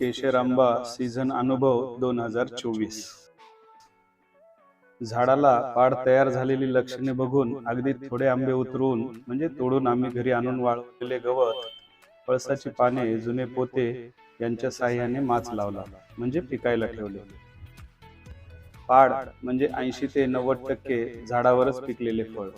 केशर आंबा सीझन अनुभव दोन हजार चोवीस. झाडाला पाड तयार झालेली लक्षणे बघून अगदी थोडे आंबे उतरून म्हणजे तोडून आम्ही घरी आणून वाळवलेले गवत पळसाची पाने जुने पोते यांच्या साह्याने माच लावला म्हणजे पिकायला ठेवले. पाड म्हणजे ऐंशी ते नव्वद टक्के झाडावरच पिकलेले फळ.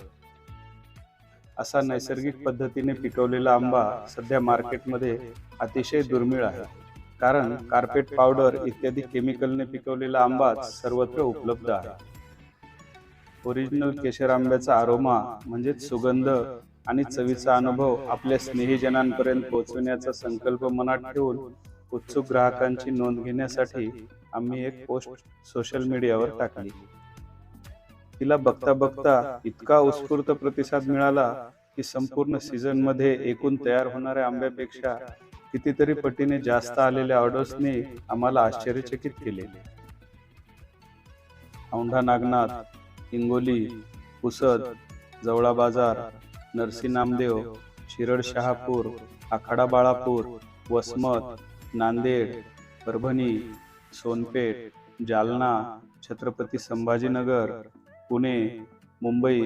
असा नैसर्गिक पद्धतीने पिकवलेला आंबा सध्या मार्केटमध्ये अतिशय दुर्मिळ आहे. कारण कार्पेट पावडर इत्यादी केमिकलने पिकवलेला आंबा सर्वत्र उपलब्ध आहे. ओरिजिनल केशर आंब्याचा आरोमा म्हणजेच सुगंध आणि चवीचा अनुभव आपल्या स्नेहीजनांपर्यंत पोहोचवण्याचा संकल्प मनात ठेवून उत्सुक ग्राहकांची नोंद घेण्यासाठी आम्ही एक पोस्ट सोशल मीडियावर टाकली. तिला बघता बघता इतका उत्स्फूर्त प्रतिसाद मिळाला की संपूर्ण सीझनमध्ये एकूण तयार होणाऱ्या आंब्यापेक्षा कितीतरी पटीने जास्त आलेल्या ऑर्डर्सने आम्हाला आश्चर्यचकित केले. औंढा नागनाथ हिंगोली पुसद जवळा बाजार नरसी नामदेव शिरड शहापूर आखाडा बाळापूर वसमत नांदेड परभणी सोनपेठ जालना छत्रपती संभाजीनगर पुणे मुंबई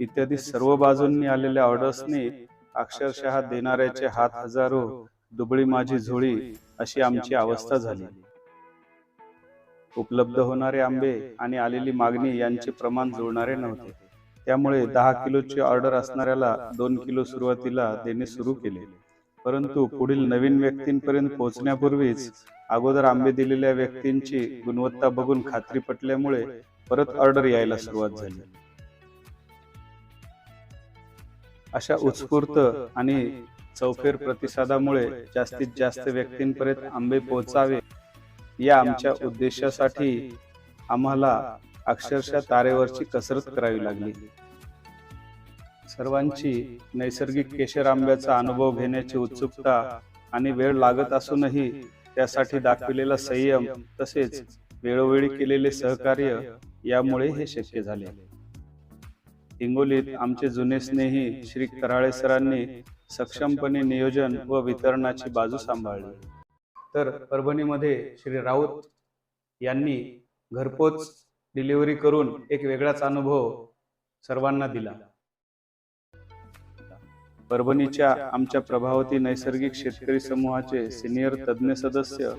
इत्यादी सर्व बाजूंनी आलेल्या ऑर्डर्सने अक्षरशः देणाऱ्याचे हात हजारो दुबळी माझी झोळी अशी आमची अवस्था झाली. उपलब्ध होणारे आंबे आणि आलेली मागणी यांचे प्रमाण जुळणारे नव्हते. त्यामुळे दहा किलोची ऑर्डर असणाऱ्याला दोन किलो सुरुवातीला देणे सुरू केले. परंतु पुढील नवीन व्यक्तींपर्यंत पोहोचण्यापूर्वीच अगोदर आंबे दिलेल्या व्यक्तींची गुणवत्ता बघून खात्री पटल्यामुळे परत ऑर्डर यायला सुरुवात झाली. अशा उत्स्फूर्त आणि चौफेर प्रतिसादामुळे जास्तीत जास्त व्यक्तींपर्यंत आंबे पोहोचावे. या आमच्या उद्देशासाठी आम्हाला अक्षरशः तारेवरची कसरत करावी लागली. सर्वांची नैसर्गिक केशर आंब्याचा अनुभव घेण्याची उत्सुकता आणि वेळ लागत असूनही त्यासाठी दाखविलेला संयम तसेच वेळोवेळी केलेले सहकार्य यामुळे हे शक्य झाले. हिंगोलीत आमचे जुने स्नेही श्री कराळे सरांनी सक्षमपणे नियोजन व वितरणाची बाजू सांभाळली. तर परभणीमध्ये श्री राऊत यांनी घरपोच डिलिव्हरी करून एक वेगळाच अनुभव सर्वांना दिला. परभणीच्या आमच्या प्रभावती नैसर्गिक शेतकरी समूहाचे सिनियर तज्ज्ञ सदस्य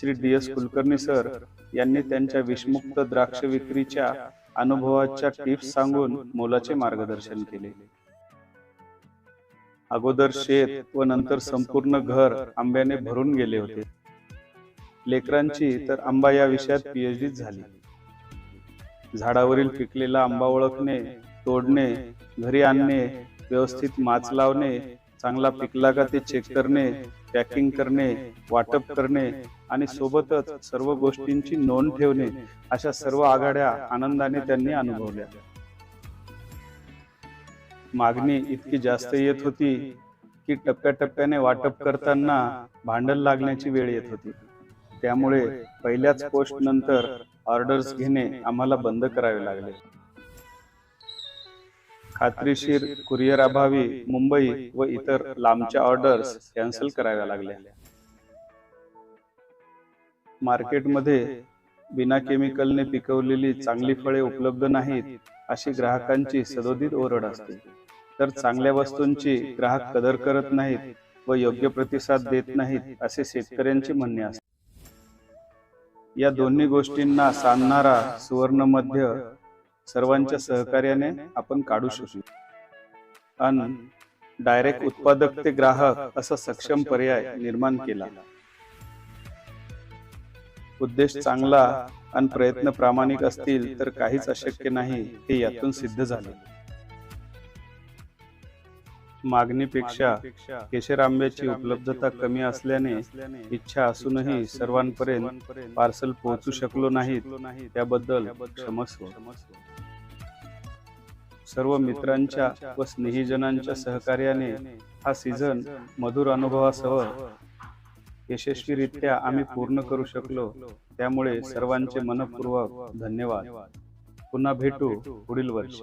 Shri D S Kulkarni sir यांनी त्यांच्या विषमुक्त द्राक्ष विक्रीच्या अनुभवाच्या टिप्स सांगून मोलाचे मार्गदर्शन केले. अगोदर शेत व नंतर संपूर्ण घर आंब्याने भरून गेले होते. लेकरांची तर आंबा या विषयात पीएचडी झाली. झाडावरील पिकलेला आंबा ओळखणे तोडणे घरी आणणे व्यवस्थित माच लावणे चांगला पिकला का ते चेक करणे पॅकिंग करणे वाटप करणे आणि सोबतच सर्व गोष्टींची नोंद ठेवणे अशा सर्व आघाड्या आनंदाने त्यांनी अनुभवल्या. मागणी इतकी जास्त येत होती की टप्प्याटप्प्याने वाटप करताना भांडण लागण्याची वेळ येत होती. त्यामुळे पहिल्याच पोस्ट नंतर ऑर्डर्स घेणे आम्हाला बंद करावे लागले. खात्रीशीर कुरिअर अभावी मुंबई व इतर लांबच्या ऑर्डर्स कॅन्सल कराव्या लागल्या. मार्केटमध्ये बिना केमिकलने पिकवलेली चांगली फळे उपलब्ध नाहीत अशी ग्राहकांची सदोदित ओरड असते. तर चांगल्या वस्तूंची ग्राहक कदर करत नाहीत व योग्य प्रतिसाद देत नाहीत असे शेतकऱ्यांचे म्हणणे असते. या दोन्ही गोष्टींना सांधणारा सुवर्ण मध्य सर्वांच्या सहकार्याने आपण काढू शकू. अन डायरेक्ट उत्पादक ते ग्राहक असा सक्षम पर्याय निर्माण केला. उद्देश चांगला आणि प्रयत्न प्रामाणिक असतील तर काहीच अशक्य नाही हे यातून सिद्ध झाले. मागणीपेक्षा केशर आंब्याची उपलब्धता कमी असल्याने इच्छा असूनही सर्वांपर्यंत पार्सल पोहोचू शकलो नाहीत. त्याबद्दल क्षमस्व. सर्व मित्रांच्या व स्नेहीजनांच्या सहकार्याने हा सीझन मधुर अनुभवासह यशस्वीरित्या आम्ही पूर्ण करू शकलो. त्यामुळे सर्वांचे मनपूर्वक धन्यवाद. पुन्हा भेटू पुढील वर्षी.